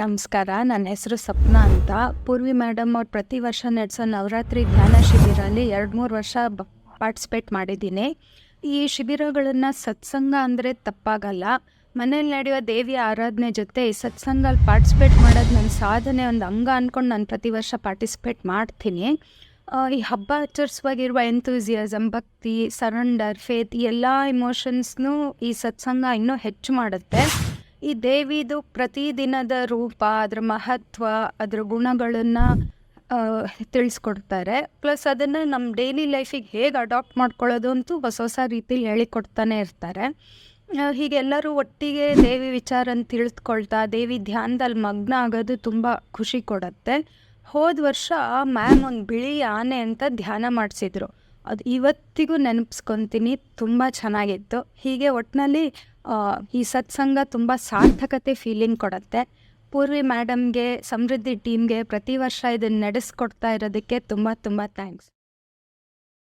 ನಮಸ್ಕಾರ, ನನ್ನ ಹೆಸರು ಸಪ್ನ ಅಂತ. ಪೂರ್ವಿ ಮೇಡಮ್ ಅವ್ರು ಪ್ರತಿ ವರ್ಷ ನಡೆಸೋ ನವರಾತ್ರಿ ಧ್ಯಾನ ಶಿಬಿರಲ್ಲಿ ಎರಡು ಮೂರು ವರ್ಷ ಪಾರ್ಟಿಸಿಪೇಟ್ ಮಾಡಿದ್ದೀನಿ. ಈ ಶಿಬಿರಗಳನ್ನು ಸತ್ಸಂಗ ಅಂದರೆ ತಪ್ಪಾಗಲ್ಲ. ಮನೇಲಿ ನಡೆಯುವ ದೇವಿಯ ಆರಾಧನೆ ಜೊತೆ ಈ ಸತ್ಸಂಗಲ್ಲಿ ಪಾರ್ಟಿಸಿಪೇಟ್ ಮಾಡೋದು ನನ್ನ ಸಾಧನೆ ಒಂದು ಅಂಗ ಅಂದ್ಕೊಂಡು ನಾನು ಪ್ರತಿ ವರ್ಷ ಪಾರ್ಟಿಸಿಪೇಟ್ ಮಾಡ್ತೀನಿ. ಈ ಹಬ್ಬ ಆಚರಿಸುವಾಗಿರುವ ಎಂಥೂಸಿಯಸಮ್ ಭಕ್ತಿ ಸರೆಂಡರ್ ಫೇತ್ ಎಲ್ಲ ಇಮೋಷನ್ಸ್ನೂ ಈ ಸತ್ಸಂಗ ಇನ್ನೂ ಹೆಚ್ಚು ಮಾಡುತ್ತೆ. ಈ ದೇವಿದು ಪ್ರತಿದಿನದ ರೂಪ, ಅದರ ಮಹತ್ವ, ಅದರ ಗುಣಗಳನ್ನು ತಿಳಿಸ್ಕೊಡ್ತಾರೆ. ಪ್ಲಸ್ ಅದನ್ನು ನಮ್ಮ ಡೈಲಿ ಲೈಫಿಗೆ ಹೇಗೆ ಅಡಾಪ್ಟ್ ಮಾಡ್ಕೊಳ್ಳೋದು ಅಂತೂ ಹೊಸ ಹೊಸ ರೀತಿಲಿ ಹೇಳಿಕೊಡ್ತಾನೆ ಇರ್ತಾರೆ. ಹೀಗೆಲ್ಲರೂ ಒಟ್ಟಿಗೆ ದೇವಿ ವಿಚಾರನ ತಿಳಿದುಕೊಳ್ತಾ ದೇವಿ ಧ್ಯಾನದಲ್ಲಿ ಮಗ್ನ ಆಗೋದು ತುಂಬ ಖುಷಿ ಕೊಡುತ್ತೆ. ಹೋದ ವರ್ಷ ಮ್ಯಾಮ್ ಒಂದು ಬಿಳಿ ಆನೆ ಅಂತ ಧ್ಯಾನ ಮಾಡಿಸಿದ್ರು. ಅದು ಇವತ್ತಿಗೂ ನೆನಪಿಸ್ಕೊತೀನಿ, ತುಂಬ ಚೆನ್ನಾಗಿತ್ತು. ಹೀಗೆ ಒಟ್ಟಿನಲ್ಲಿ ಈ ಸತ್ಸಂಗ ತುಂಬ ಸಾರ್ಥಕತೆ ಫೀಲಿಂಗ್ ಕೊಡುತ್ತೆ. ಪೂರ್ವಿ ಮ್ಯಾಡಮ್ಗೆ ಸಮೃದ್ಧಿ ಟೀಮ್ಗೆ ಪ್ರತಿ ವರ್ಷ ಇದನ್ನು ನಡೆಸ್ಕೊಡ್ತಾ ಇರೋದಕ್ಕೆ ತುಂಬ ತುಂಬ ಥ್ಯಾಂಕ್ಸ್